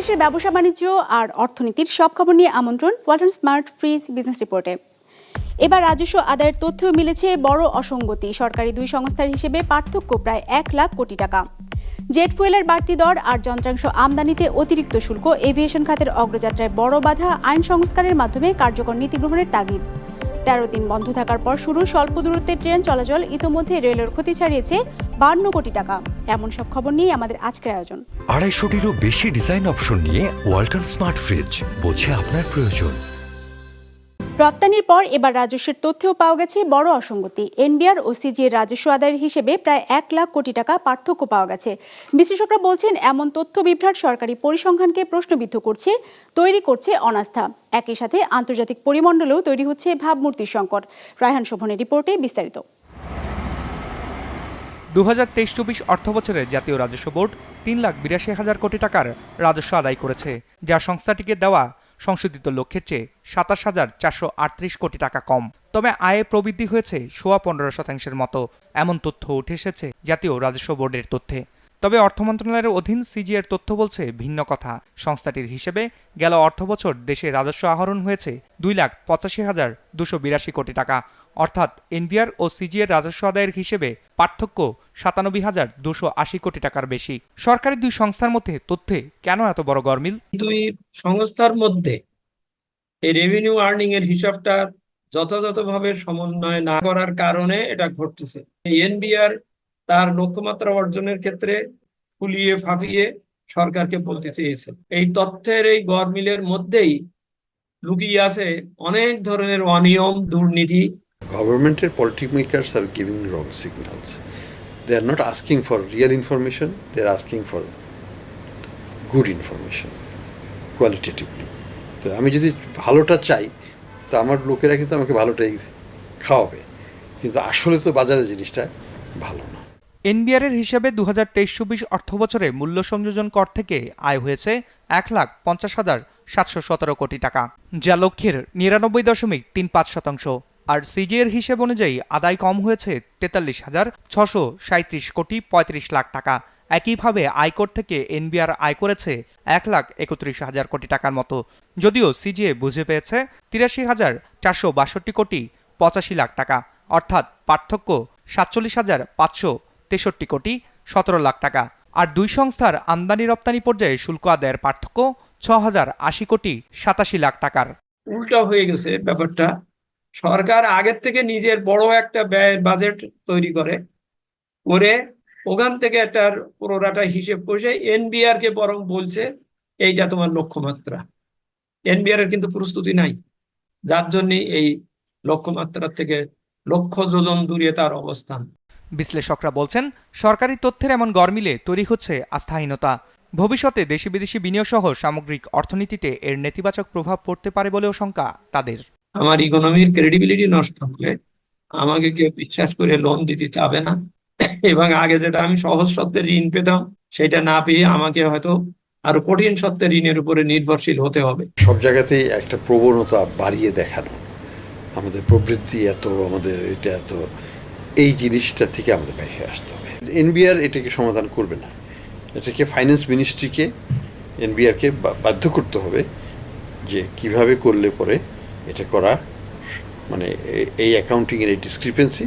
দেশ বিদেশের ব্যবসা বাণিজ্য আর অর্থনীতির সব খবর নিয়ে আমন্ত্রণ ওয়ালটন স্মার্ট ফ্রিজ বিজনেস রিপোর্টে। এবার রাজস্ব আদায়ের তথ্য মিলেছে বড় অসঙ্গতি। সরকারি দুই সংস্থার হিসেবে পার্থক্য প্রায় এক লাখ কোটি টাকা। জেট ফুয়েলের বাড়তি দর আর যন্ত্রাংশ আমদানিতে অতিরিক্ত শুল্ক এভিয়েশন খাতের অগ্রযাত্রায় বড় বাধা আইন সংস্কারের মাধ্যমে কার্যকর নীতি গ্রহণের তাগিদ। তেরো দিন বন্ধ থাকার পর শুরু স্বল্প দূরত্বের ট্রেন চলাচল ইতোমধ্যে রেলের ক্ষতি ছাড়িয়েছে বান্ন কোটি টাকা। এমন সব খবর নিয়ে আমাদের আজকের আয়োজন। আড়াইশোটিরও বেশি ডিজাইন অপশন নিয়ে ওয়ালটন স্মার্ট ফ্রিজ বোঝে আপনার প্রয়োজন। রপ্তানির পর এবার রাজস্বের তথ্যও পাওয়া গেছে বড় অসঙ্গতি। এনবিআর ও সিজিএর রাজস্ব আদায়ের হিসেবে প্রায় এক লাখ কোটি টাকা পার্থক্য পাওয়া গেছে। বিশ্লেষকরা বলছেন, এমন তথ্য বিভ্রাট সরকারি পরিসংখ্যানকে প্রশ্নবিদ্ধ করছে, তৈরি করছে অনাস্থা। একই সাথে আন্তর্জাতিক পরিমণ্ডলেও তৈরি হচ্ছে ভাবমূর্তির সংকট। রায়হান শোভনের রিপোর্টে বিস্তারিত। দু হাজার তেইশ চব্বিশ অর্থ বছরে জাতীয় রাজস্ব বোর্ড তিন লাখ বিরাশি হাজার কোটি টাকার রাজস্ব আদায় করেছে, যা সংস্থাটিকে দেওয়া সংশোধিত লক্ষ্যের চেয়ে সাতাশ হাজার চারশো আটত্রিশ কোটি টাকা কম। তবে আয়ে প্রবৃদ্ধি হয়েছে সোয়া পনেরো শতাংশের মতো। এমন তথ্য উঠে এসেছে জাতীয় রাজস্ব বোর্ডের তথ্যে। তবে অর্থ মন্ত্রণালয়ের অধীন সিজিএর তথ্য বলছে ভিন্ন কথা। সংস্থাটির হিসেবে গেল অর্থবছর দেশে রাজস্ব আহরণ হয়েছে দুই লাখ পঁচাশি হাজার দুশো বিরাশি কোটি টাকা। অর্থাৎ এনবিআর ও সিজিএর রাজস্ব আদায়ের হিসেবে পার্থক্য সাতানব্বই হাজার দুশো আশি কোটি টাকার বেশি। সরকারি দুই সংস্থার মধ্যে তথ্যে কেন এত বড় গরমিল দুই সংস্থার মধ্যে এই রেভিনিউ আর্নিং এর হিসাবটা যথাযথভাবে সমন্বয় না করার কারণে এটা ঘটতেছে। এনবিআর তার লক্ষ্যমাত্রা অর্জনের ক্ষেত্রে ফুলিয়ে ফাঁপিয়ে সরকারকে বলতে চেয়েছে। এই তথ্যের এই গরমিলের মধ্যেই লুকিয়ে আছে অনেক ধরনের অনিয়ম দুর্নীতি। Governmental policymakers are giving wrong signals. They are not asking for real information, they are asking for good information, qualitatively. তো আমি যদি ভালোটা চাই তো আমার লোকেরা কিন্তু আমাকে ভালোটাই খাওয়াবে। কিন্তু আসলে তো বাজারে জিনিসটা ভালো না। এনবিআর এর হিসাবে দু হাজার তেইশ চব্বিশ অর্থ বছরে মূল্য সংযোজন কর থেকে আয় হয়েছে এক লাখ পঞ্চাশ হাজার সাতশো সতেরো কোটি টাকা যা লক্ষ্যের নিরানব্বই দশমিক তিন পাঁচ শতাংশ। আর সিজিএর হিসেব অনুযায়ী আদায় কম হয়েছে তেতাল্লিশ হাজার ছশো সাঁত্রিশ কোটি পঁয়ত্রিশ লাখ টাকা। একইভাবে আয়কর থেকে এনবিআর আয় করেছে এক লাখ একত্রিশ হাজার কোটি টাকার মতো। যদিও সিজিএ বুঝে পেয়েছে তিরাশি হাজার চারশো বাষট্টি কোটি পঁচাশি লাখ টাকা। অর্থাৎ পার্থক্য সাতচল্লিশ হাজার পাঁচশো তেষট্টি কোটি সতেরো লাখ টাকা। আর দুই সংস্থার আমদানি রপ্তানি পর্যায়ে শুল্ক আদায়ের পার্থক্য ছ হাজার আশি কোটি সাতাশি লাখ টাকার। উল্টা হয়ে গেছে ব্যাপারটা। সরকার আগের থেকে নিজের বড় একটা ব্যয় বাজেট তৈরি করে করে ওখান থেকে একটা পুরোটা হিসেব কষে এনবিআর কে বরং বলছে, এইটা তোমার লক্ষ্যমাত্রা। এনবিআর এর কিন্তু প্রস্তুতি নাই। যার জন্য এই লক্ষ্যমাত্রা থেকে লক্ষ যোজন দূরে তার অবস্থান। বিশ্লেষকরা বলছেন, সরকারি তথ্যের এমন গরমিলে তৈরি হচ্ছে আস্থাহীনতা। ভবিষ্যতে দেশি বিদেশি বিনিয়োগ সহ সামগ্রিক অর্থনীতিতে এর নেতিবাচক প্রভাব পড়তে পারে বলেও শঙ্কা তাদের। আমার ইকোনমির ক্রেডিবিলিটি নষ্ট হলে আমাকে কেউ বিশ্বাস করে লোন দিতে চাবে না। এবং আগে যেটা আমি সহজ শর্তে ঋণ পেতাম, সেটা না পেয়ে আমাকে হয়তো আরও কঠিন শর্তে ঋণের উপরে নির্ভরশীল হতে হবে। সব জায়গাতেই একটা প্রবণতা বাড়িয়ে দেখানো। আমাদের প্রবৃত্তি এত, আমাদের এটা এত, এই জিনিসটা থেকে আমাদের বাইরে আসতে হবে। এনবিআর এটাকে সমাধান করবে না। এটাকে ফাইন্যান্স মিনিস্ট্রিকে এনবিআরকে বাধ্য করতে হবে যে কীভাবে করলে পরে এটা করা মানে এই অ্যাকাউন্টিংয়ের এই ডিসক্রিপেন্সি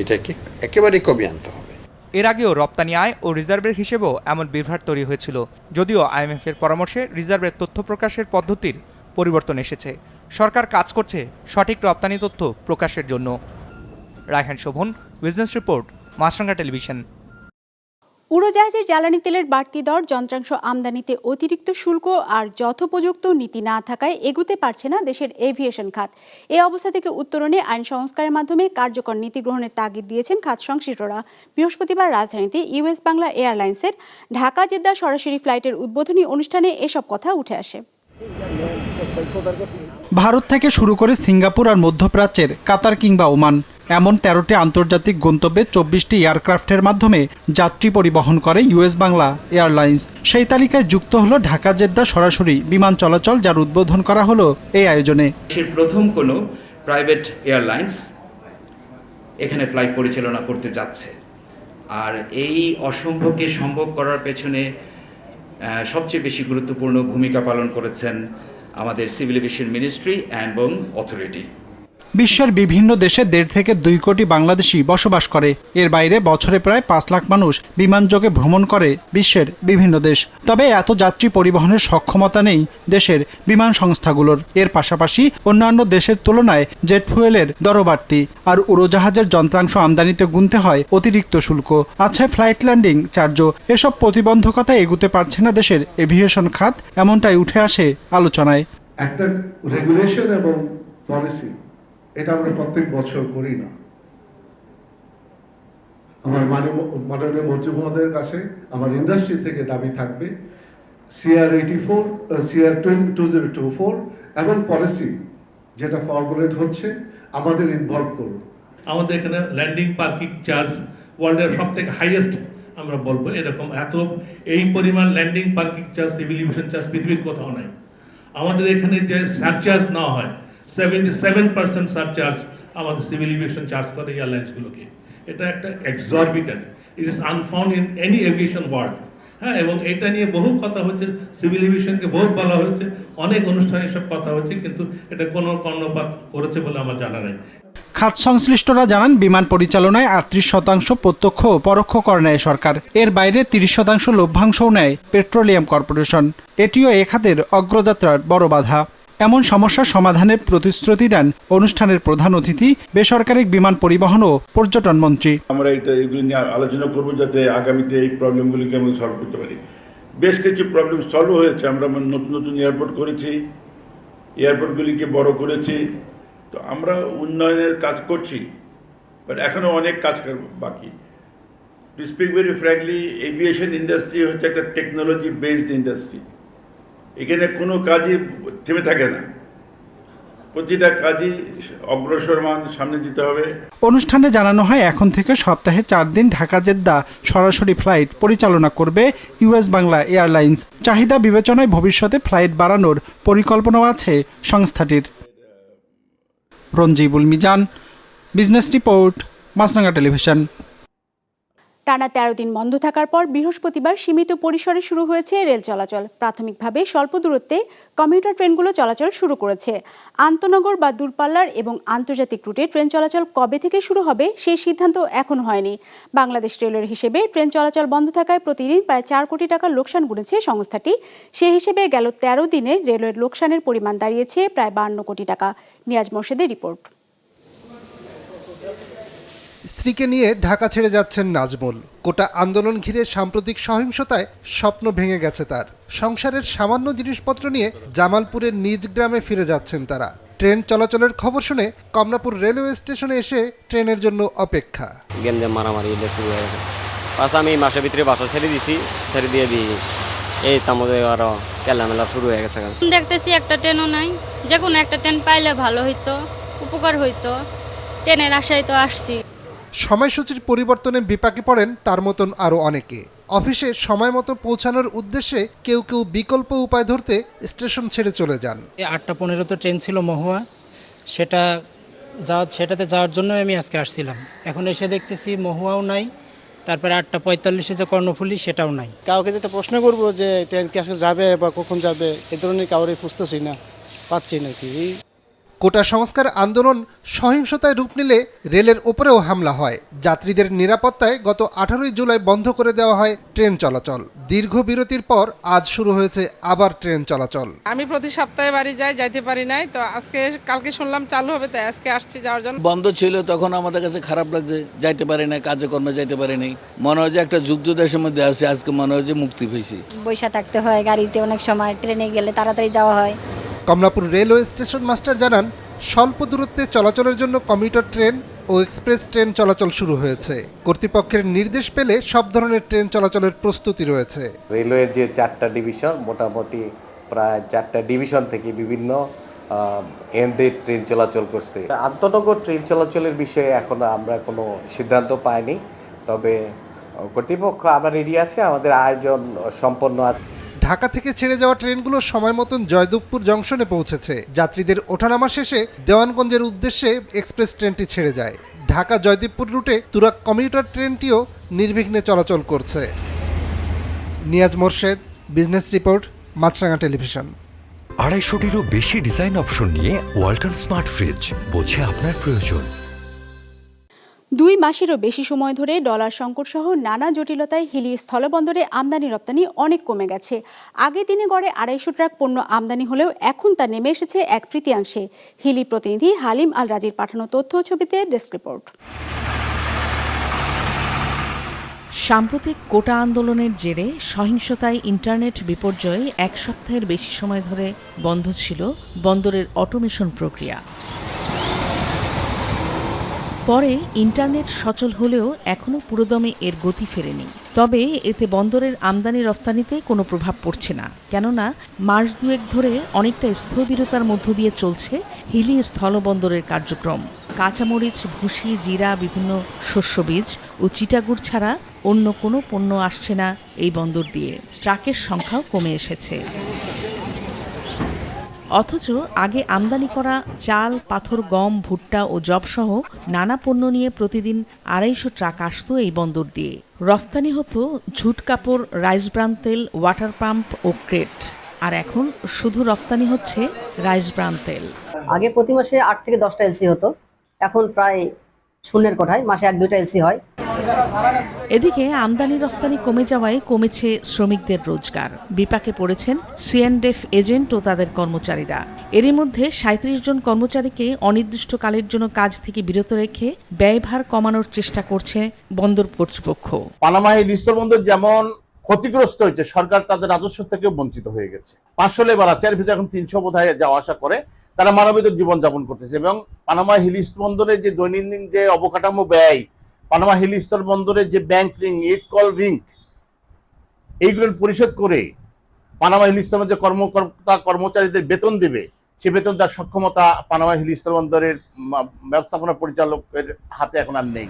এটাকে একেবারে কমিয়ে আনতে হবে। এর আগেও রপ্তানি আয় ও রিজার্ভের হিসেবেও এমন বিভ্রাট তৈরি হয়েছিল। যদিও আইএমএফ এর পরামর্শে রিজার্ভের তথ্য প্রকাশের পদ্ধতির পরিবর্তন এসেছে। সরকার কাজ করছে সঠিক রপ্তানি তথ্য প্রকাশের জন্য। Raihan Shovon business report Maasranga television উড়োজাহাজের জ্বালানি তেলের বাড়তি দর, যন্ত্রাংশ আমদানিতে অতিরিক্ত শুল্ক আর যথোপযুক্ত নীতি না থাকায় এগুতে পারছে না দেশের এভিয়েশন খাত। এই অবস্থা থেকে উত্তরণে আইন সংস্কারের মাধ্যমে কার্যকর নীতি গ্রহণের তাগিদ দিয়েছেন খাত সংশ্লিষ্টরা। বৃহস্পতিবার রাজধানীতে ইউএস বাংলা এয়ারলাইন্সের ঢাকা জেদ্দা সরাসরি ফ্লাইটের উদ্বোধনী অনুষ্ঠানে এসব কথা উঠে আসে। ভারত থেকে শুরু করে সিঙ্গাপুর আর মধ্যপ্রাচ্যের কাতার কিংবা ওমান, এমন তেরোটি আন্তর্জাতিক গন্তব্যে চব্বিশটি এয়ারক্রাফটের মাধ্যমে যাত্রী পরিবহন করে ইউএস বাংলা এয়ারলাইন্স। সেই তালিকায় যুক্ত হলো ঢাকা, জেদ্দা সরাসরি বিমান চলাচল যার উদ্বোধন করা হলো এই আয়োজনে। প্রথম কোনো প্রাইভেট এয়ারলাইন্স এখানে ফ্লাইট পরিচালনা করতে যাচ্ছে। আর এই অসম্ভবকে সম্ভব করার পেছনে সবচেয়ে বেশি গুরুত্বপূর্ণ ভূমিকা পালন করেছেন আমাদের সিভিল এভিয়েশন মিনিস্ট্রি এবং অথরিটি বিশ্বের বিভিন্ন দেশে দেড় থেকে দুই কোটি বাংলাদেশি বসবাস করে। এর বাইরে বছরে প্রায় পাঁচ লাখ মানুষ বিমানযোগে ভ্রমণ করে বিশ্বের বিভিন্ন দেশ। তবে এত যাত্রী পরিবহনের সক্ষমতা নেই দেশের বিমান সংস্থাগুলোর। এর পাশাপাশি অন্যান্য দেশের তুলনায় জেট ফুয়েলের দরও বাড়তি আর উড়োজাহাজের যন্ত্রাংশ আমদানিতে গুনতে হয় অতিরিক্ত শুল্ক। আছে ফ্লাইট ল্যান্ডিং চার্জও এসব প্রতিবন্ধকতা এগুতে পারছে না দেশের এভিয়েশন খাত, এমনটাই উঠে আসে আলোচনায়। একটা রেগুলেশন এবং পলিসি এটা আমরা প্রত্যেক বছর করি না। আমার মাননীয় মন্ত্রী মহোদয়ের কাছে আমার ইন্ডাস্ট্রি থেকে দাবি থাকবে CR eighty four CR two zero two four এবং পলিসি যেটা ফর্মুলেট হচ্ছে, আমাদের ইনভলভ করুন। আমাদের এখানে ল্যান্ডিং পার্কিং চার্জ ওয়ার্ল্ডের সব থেকে হাইয়েস্ট আমরা বলব এরকম এত, এই পরিমাণ landing parking charge civil aviation charge পৃথিবীর কোথাও নাই। আমাদের এখানে যে সারচার্জ নেওয়া হয় সেভেন্টি সেভেন পার্সেন্ট সারচার্জ আমাদের সিভিল এভিয়েশন চার্জ করে এয়ারলাইন্সগুলোকে এটা একটা exorbitant it is unfound in any aviation world হ্যাঁ এবং এটা নিয়ে বহু কথা হচ্ছে। সিভিল এভিয়েশনকে বহুত বলা হয়েছে। অনেক অনুষ্ঠানে সব কথা হচ্ছে, কিন্তু এটা কোনো কর্ণপাত করেছে বলে আমার জানা নেই। খাত সংশ্লিষ্টরা জানান, বিমান পরিচালনায় আটত্রিশ শতাংশ প্রত্যক্ষ ও পরোক্ষ কর নেয় সরকার। এর বাইরে তিরিশ শতাংশ লভ্যাংশও নেয় পেট্রোলিয়াম কর্পোরেশন। এটিও এ খাতের অগ্রযাত্রার বড় বাধা। এমন সমস্যা সমাধানের প্রতিশ্রুতি দেন অনুষ্ঠানের প্রধান অতিথি, বেসরকারি বিমান পরিবহন ও পর্যটন মন্ত্রী। আমরা এটা এগুলি নিয়ে আলোচনা করব যাতে আগামীতে এই প্রবলেমগুলিকে আমরা সলভ করতে পারি। বেশ কিছু প্রবলেম সলভ হয়েছে, আমরা নতুন নতুন এয়ারপোর্ট করেছি, এয়ারপোর্টগুলিকে বড় করেছি। তো আমরা উন্নয়নের কাজ করছি বাট এখনও অনেক কাজ বাকি। To speak very frankly aviation industry হচ্ছে একটা টেকনোলজি বেসড ইন্ডাস্ট্রি এখানে কোনো কাজই থেমে থাকে না। প্রতিটা কাজই অগ্রসরমান সামনে দিতে হবে। অনুষ্ঠানে জানানো হয়, এখন থেকে সপ্তাহে চার দিন ঢাকা জেদ্দা সরাসরি ফ্লাইট পরিচালনা করবে ইউএস বাংলা এয়ারলাইন্স। চাহিদা বিবেচনায় ভবিষ্যতে ফ্লাইট বাড়ানোর পরিকল্পনাও আছে সংস্থাটির। Ranjibul Mizan, business report Maasranga television. টানা তেরো দিন বন্ধ থাকার পর বৃহস্পতিবার সীমিত পরিসরে শুরু হয়েছে রেল চলাচল। প্রাথমিকভাবে স্বল্প দূরত্বে কমিউটার ট্রেনগুলো চলাচল শুরু করেছে। আন্তনগর বা দূরপাল্লার এবং আন্তর্জাতিক রুটে ট্রেন চলাচল কবে থেকে শুরু হবে সেই সিদ্ধান্ত এখন হয়নি। বাংলাদেশ রেলের হিসেবে ট্রেন চলাচল বন্ধ থাকায় প্রতিদিন প্রায় চার কোটি টাকার লোকসান গুনেছে সংস্থাটি। সে হিসেবে গেল তেরো দিনে রেলওয়ের লোকসানের পরিমাণ দাঁড়িয়েছে প্রায় বান্ন কোটি টাকা। নিয়াজ মোর্শেদের রিপোর্ট। স্ত্রীকে নিয়ে ঢাকা ছেড়ে যাচ্ছেন নাজমুল। কোটা আন্দোলন ঘিরে সাম্প্রতিক সহিংসতায় স্বপ্ন ভেঙে গেছে তার। সংসারের সামান্য জিনিসপত্র নিয়ে জামালপুরের নিজ গ্রামে ফিরে যাচ্ছেন তারা। ট্রেন চলাচলের খবর শুনে কমলাপুর রেলওয়ে স্টেশনে এসে ট্রেনের জন্য অপেক্ষা। গেমজে মারামারি শুরু হয়ে গেছে। পাশে আমি মাসের ভিতরে বাসা ছেড়ে দিছি ছেড়ে দিয়ে দিই। এই তার মধ্যে আরও কেলামেলা শুরু হয়ে গেছে। দেখতেছি একটা ট্রেনও নাই। যে কোনো একটা ট্রেন পাইলে ভালো হইতো উপকার হইতো। ট্রেনের আশায় তো আসছি। সময়সূচির পরিবর্তনে বিপাকে পড়েন তার মতন আরও অনেকে। অফিসে সময় মতো পৌঁছানোর উদ্দেশ্যে কেউ কেউ বিকল্প উপায় ধরতে স্টেশন ছেড়ে চলে যান। আটটা পনেরো তো ট্রেন ছিল মহুয়া। সেটা যাওয়া সেটাতে যাওয়ার জন্য আমি আজকে আসছিলাম। এখন এসে দেখতেছি মহুয়াও নাই। তারপরে আটটা পঁয়তাল্লিশে যে কর্ণফুলি সেটাও নাই। কাউকে যেটা প্রশ্ন করব যে ট্রেন কি আজকে যাবে বা কখন যাবে এ ধরনের কাউরে খুঁজতেছি না পাচ্ছি নাকি কোটা সংস্কার আন্দোলন সহিংসতায় রূপ নিলে রেলের ওপরেও হামলা হয়। যাত্রীদের নিরাপত্তায় গত আঠারোই জুলাই বন্ধ করে দেওয়া হয় ট্রেন চলাচল। দীর্ঘ বিরতির পর আজ শুরু হয়েছে আবার ট্রেন চলাচল। আমি প্রতি সপ্তাহে বাড়ি যাই যাইতে পারি নাই তো আজকে কালকে শুনলাম চালু হবে তাই আজকে আসছি যাওয়ার জন্য। বন্ধ ছিল তখন আমাদের কাছে খারাপ লাগছে যাইতে পারি না কাজে কর্মে যাইতে পারি নাই। মনে হয় যে একটা যুদ্ধ দেশের মধ্যে আছে আজকে মনে হয় যে মুক্তি পেয়েছি। বৈশা থাকতে হয় গাড়িতে অনেক সময় ট্রেনে গেলে তাড়াতাড়ি যাওয়া হয়। কমলাপুর রেলওয়ে স্টেশন মাস্টার জানান, স্বল্প দূরত্বে চলাচলের জন্য কমিউটার ট্রেন ও এক্সপ্রেস ট্রেন চলাচল শুরু হয়েছে। কর্তৃপক্ষের নির্দেশ পেলে সব ধরনের ট্রেন চলাচলের প্রস্তুতি রয়েছে। রেলওয়ের যে চারটা ডিভিশন, মোটামুটি প্রায় চারটা ডিভিশন থেকে বিভিন্ন এন্ডে ট্রেন চলাচল করতে আন্তনগর ট্রেন চলাচলের বিষয়ে এখন আমরা কোনো সিদ্ধান্ত পাইনি, তবে, কর্তৃপক্ষ আমরা রেডি আছে, আমাদের আয়োজন সম্পন্ন আছে। ঢাকা থেকে ছেড়ে যাওয়া ট্রেনগুলো সময় মতন জয়দেবপুর জংশনে পৌঁছেছে। যাত্রীদের ওঠানামা শেষে দেওয়ানগঞ্জের উদ্দেশ্যে এক্সপ্রেস ট্রেনটি ছেড়ে যায়। ঢাকা জয়দেবপুর রুটে তুরাক কমিউটার ট্রেনটিও নির্বিঘ্নে চলাচল করছে। Niaz Morshed, business report, Maasranga television. আড়াইশোটিরও বেশি ডিজাইন অপশন নিয়ে ওয়ালটন স্মার্ট ফ্রিজ বোঝে আপনার প্রয়োজন। দুই মাসেরও বেশি সময় ধরে ডলার সংকট সহ নানা জটিলতায় হিলি স্থলবন্দরে আমদানি রপ্তানি অনেক কমে গেছে। আগে দিনে গড়ে আড়াইশো ট্রাক পণ্য আমদানি হলেও এখন তা নেমে এসেছে এক তৃতীয়াংশে। হিলি প্রতিনিধি হালিম আল রাজির পাঠানো তথ্য ছবিতে ডেস্ক রিপোর্ট। সাম্প্রতিক কোটা আন্দোলনের জেরে সহিংসতায় ইন্টারনেট বিপর্যয়ে এক সপ্তাহের বেশি সময় ধরে বন্ধ ছিল বন্দরের অটোমেশন প্রক্রিয়া। পরে ইন্টারনেট সচল হলেও এখনও পুরোদমে এর গতি ফেরেনি। তবে এতে বন্দরের আমদানি রফতানিতে কোনো প্রভাব পড়ছে না। কেননা, মাস দুয়েক ধরে অনেকটা স্থবিরতার মধ্য দিয়ে চলছে হিলি স্থলবন্দরের কার্যক্রম। কাঁচামরিচ, ভুসি, জিরা, বিভিন্ন শস্যবীজ ও চিটাগুড় ছাড়া অন্য কোনো পণ্য আসছে না এই বন্দর দিয়ে। ট্রাকের সংখ্যাও কমে এসেছে। অথচ আগে আমদানি করা চাল, পাথর, গম, ভুট্টা ও জবসহ নানা পণ্য নিয়ে প্রতিদিন আড়াইশো ট্রাক আসত এই বন্দর দিয়ে। রফতানি হতো ঝুট কাপড়, রাইস ব্রান তেল, ওয়াটার পাম্প ও ক্রেট। আর এখন শুধু রপ্তানি হচ্ছে রাইস ব্রান তেল। আগে প্রতি মাসে আট থেকে দশটা এলসি হতো। এখন প্রায় শূন্যের কোঠায় মাসে এক দুইটা এলসি হয়। এদিকে আমদানি রপ্তানি কমে যাওয়ায় কমেছে শ্রমিকদের রোজগার। বিপাকে পড়েছেন সিএনডেফ এজেন্ট ও তাদের কর্মচারীরা। এরই মধ্যে সাঁত্রিশ জন কর্মচারীকে অনির্দিষ্টকালের জন্য কাজ থেকে বিরত রেখে ব্যয়ভার কমানোর চেষ্টা করছে বন্দর কর্তৃপক্ষ। পানামা হিল স্থলবন্দর যেমন ক্ষতিগ্রস্ত হয়েছে সরকার তাদের রাজস্ব থেকে বঞ্চিত হয়ে গেছে। পাঁচশো লেবার আছে এর ভিতরে এখন তিনশো বোধহয় যাওয়া আসা করে। তারা মানবিক জীবনযাপন করতেছে এবং পানামা হিল স্থলবন্দরের যে দৈনন্দিন যে অবকাঠামো ব্যয়, পানামা হিল স্থলবন্দরের যে ব্যাংক রিং ইট কল রিং এইগুলো পরিশোধ করে পানামা হিল স্থলবন্দরের যে কর্মকর্তা কর্মচারীদের বেতন দেবে, সে বেতন তার সক্ষমতা পানামা হিল স্থলবন্দরের মা- ব্যবস্থাপনা পরিচালকের হাতে এখন আর নেই।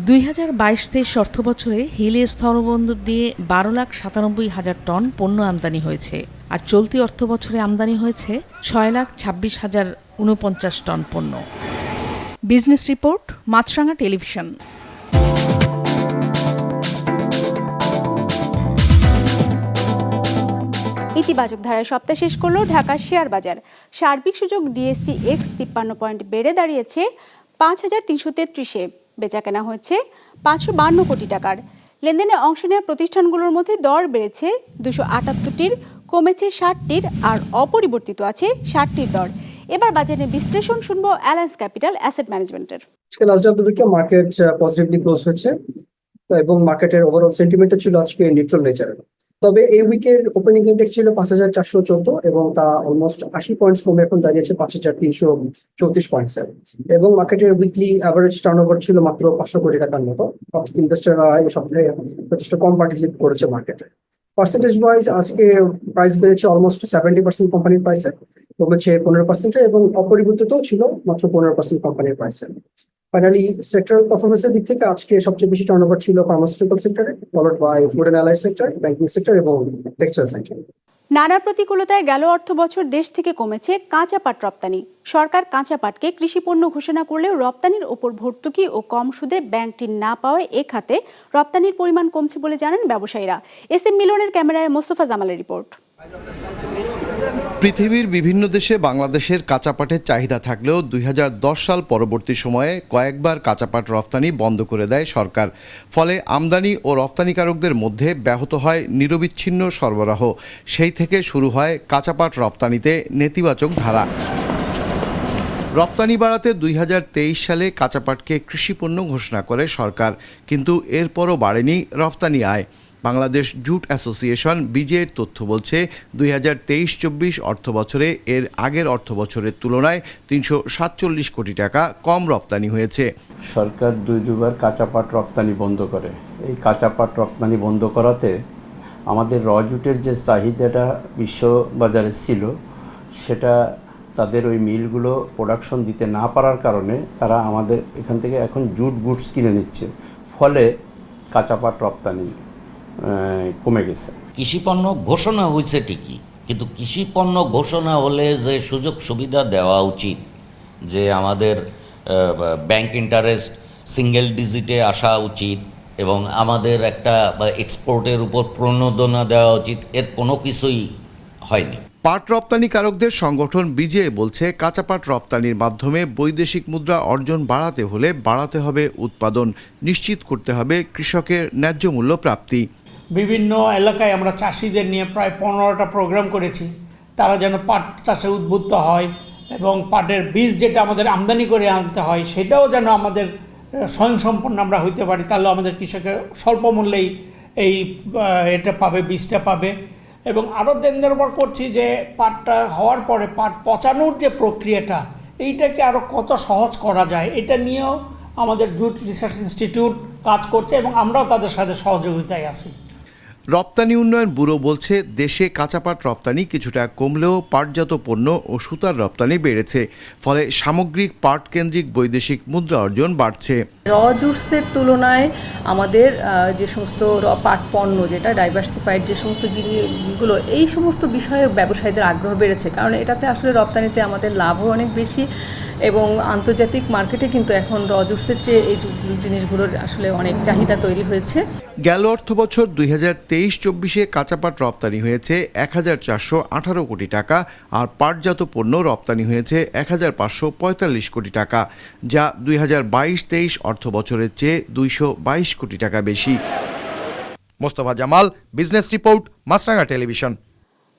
দুই হাজার বাইশ তেইশ অর্থ বছরে হিলে স্থলবন্দর দিয়ে বারো লাখ সাতানব্বই হাজার টন পণ্য আমদানি হয়েছে। আর চলতি অর্থ বছরে আমদানি হয়েছে ছয় লাখ ছাব্বিশ হাজার উনপঞ্চাশ টন পণ্য। Business report, Maasranga television. ইতিবাচক ধারায় সপ্তাহ শেষ করল ঢাকার শেয়ার বাজার। সার্বিক সূচক ডিএসসি এক্স তিপ্পান্ন পয়েন্ট বেড়ে দাঁড়িয়েছে পাঁচ হাজার তিনশো তেত্রিশে। বেচা কেনা হয়েছে পাঁচশো বান্ন কোটি টাকার। লেনদেনে অংশ নেওয়া প্রতিষ্ঠানগুলোর মধ্যে দর বেড়েছে দুশো আটাত্তরটির কমেছে ষাটটির আর অপরিবর্তিত আছে ষাটটির দর। এবার বাজারে বিশ্লেষণ শুনব অ্যালায়েন্স ক্যাপিটাল অ্যাসেট ম্যানেজমেন্টের। আজকে লাস্ট অফ দ্য উইকে মার্কেট পজিটিভলি ক্লোজ হয়েছে এবং মার্কেটের ওভারঅল সেন্টিমেন্টটা ছিল আজকে নিউট্রাল নেচারের তবে এই উইকের ওপেনিং ইন্ডেক্স ছিল পাঁচ হাজার চারশো চোদ্দ এবং তা অলমোস্ট আশি পয়েন্টস কমে এখন দাঁড়িয়েছে পাঁচ হাজার তিনশো চৌত্রিশ পয়েন্টসে এবং মার্কেটের উইকলি অ্যাভারেজ টার্ন ওভার ছিল মাত্র পাঁচশো কোটি টাকার মতো। অর্থাৎ ইনভেস্টাররা এই সপ্তাহে যথেষ্ট কম পার্টিসিপেট করেছে মার্কেটে পার্সেন্টেজ ওয়াইজ আজকে প্রাইস বেড়েছে অলমোস্ট সেভেন্টি পার্সেন্ট কোম্পানির প্রাইসে কমেছে পনেরো পার্সেন্টের এবং অপরিবর্তিত ছিল মাত্র পনেরো পার্সেন্ট কোম্পানির প্রাইসে ফাইনালি সেক্টর পারফরমেন্সের দিক থেকে আজকে সবচেয়ে বেশি টার্ন ছিল ফার্মাসিউটিক্যাল সেক্টরে followed by food and allied sector banking sector এবং টেক্সটাইল সেক্টর নানা প্রতিকূলতায় গেল অর্থ বছর দেশ থেকে কমেছে কাঁচা পাট রপ্তানি। সরকার কাঁচা পাটকে কৃষি পণ্য ঘোষণা করলেও রপ্তানির ওপর ভর্তুকি ও কম সুদে ব্যাংকটি না পাওয়ায় এ খাতে রপ্তানির পরিমাণ কমছে বলে জানান ব্যবসায়ীরা। এস এম মিলনের ক্যামেরায় মোস্তফা জামালের রিপোর্ট। পৃথিবীর বিভিন্ন দেশে বাংলাদেশের কাঁচাপাটের চাহিদা থাকলেও দুই হাজার দশ সাল পরবর্তী সময়ে কয়েকবার কাঁচাপাট রফতানি বন্ধ করে দেয় সরকার। ফলে আমদানি ও রপ্তানিকারকদের মধ্যে ব্যাহত হয় নিরবিচ্ছিন্ন সরবরাহ। সেই থেকে শুরু হয় কাঁচা পাট রপ্তানিতে নেতিবাচক ধারা। রপ্তানি বাড়াতে দুই হাজার তেইশ সালে কাঁচাপাটকে কৃষিপণ্য ঘোষণা করে সরকার। কিন্তু এরপরও বাড়েনি রপ্তানি আয়। বাংলাদেশ জুট অ্যাসোসিয়েশন বিজের তথ্য বলছে, দুই হাজার তেইশ চব্বিশ অর্থ বছরে এর আগের অর্থ বছরের তুলনায় তিনশো সাতচল্লিশ কোটি টাকা কম রপ্তানি হয়েছে। সরকার দুই দুবার কাঁচা পাট রপ্তানি বন্ধ করে। এই কাঁচা পাট রপ্তানি বন্ধ করাতে আমাদের র জুটের যে চাহিদাটা বিশ্ব বাজারে ছিল, সেটা তাদের ওই মিলগুলো প্রোডাকশন দিতে না পারার কারণে তারা আমাদের এখান থেকে এখন জুট গুডস কিনে নিচ্ছে। ফলে কাঁচা পাট রপ্তানি কমে গেছে। কৃষি পণ্য ঘোষণা হয়েছে ঠিকই কিন্তু কৃষি পণ্য ঘোষণা হলে যে সুযোগ সুবিধা দেওয়া উচিত যে আমাদের ব্যাংক ইন্টারেস্ট সিঙ্গেল ডিজিটে আসা উচিত এবং আমাদের একটা এক্সপোর্টের উপর প্রণোদনা দেওয়া উচিত এর কোনো কিছুই হয়নি। পাট রপ্তানিকারকদের সংগঠন বিজেএ বলছে কাঁচা পাট রপ্তানির মাধ্যমে বৈদেশিক মুদ্রা অর্জন বাড়াতে হলে বাড়াতে হবে উৎপাদন নিশ্চিত করতে হবে কৃষকের ন্যায্য মূল্য প্রাপ্তি। বিভিন্ন এলাকায় আমরা চাষিদের নিয়ে প্রায় পনেরোটা প্রোগ্রাম করেছি। তারা যেন পাট চাষে উদ্বুদ্ধ হয় এবং পাটের বীজ যেটা আমাদের আমদানি করে আনতে হয়, সেটাও যেন আমাদের স্বয়ংসম্পন্ন আমরা হইতে পারি। তাহলে আমাদের কৃষকের স্বল্প মূল্যেই এই এটা পাবে, বীজটা পাবে। এবং আরও দেন নির্ভর করছি যে পাটটা হওয়ার পরে পাট পচানোর যে প্রক্রিয়াটা, এইটাকে আরও কত সহজ করা যায়, এটা নিয়েও আমাদের জুট রিসার্চ ইনস্টিটিউট কাজ করছে এবং আমরাও তাদের সাথে সহযোগিতায় আছি। রপ্তানি উন্নয়ন ব্যুরো বলছে, দেশে কাঁচা পাট রপ্তানি কিছুটা কমলেও পাটজাত পণ্য ও সুতার রপ্তানি বেড়েছে, ফলে সামগ্রিক পাট কেন্দ্রিক বৈদেশিক মুদ্রা অর্জন বাড়ছে। র তুলনায় আমাদের যে সমস্ত পাট পণ্য যেটা ডাইভার্সিফাইড যে সমস্ত জিনিসগুলো, এই সমস্ত বিষয়ে ব্যবসায়ীদের আগ্রহ বেড়েছে। কারণ এটাতে আসলে রপ্তানিতে আমাদের লাভও অনেক বেশি। এবং আন্তর্জাতিক মার্কেটে কিন্তু এখন র জুটসের চেয়ে এই জিনিসগুলোর আসলে অনেক চাহিদা তৈরি হয়েছে। গেল অর্থ বছর দুই হাজার তেইশ চব্বিশে কাঁচা পাট রপ্তানি হয়েছে এক হাজার চারশো আঠারো কোটি টাকা আর পাটজাত পণ্য রপ্তানি হয়েছে এক হাজার পাঁচশো পঁয়তাল্লিশ কোটি টাকা, যা দুই হাজার বাইশ তেইশ অর্থ বছরের চেয়ে দুইশো বাইশ কোটি টাকা বেশি। Mostafa Jamal, business report Maasranga television.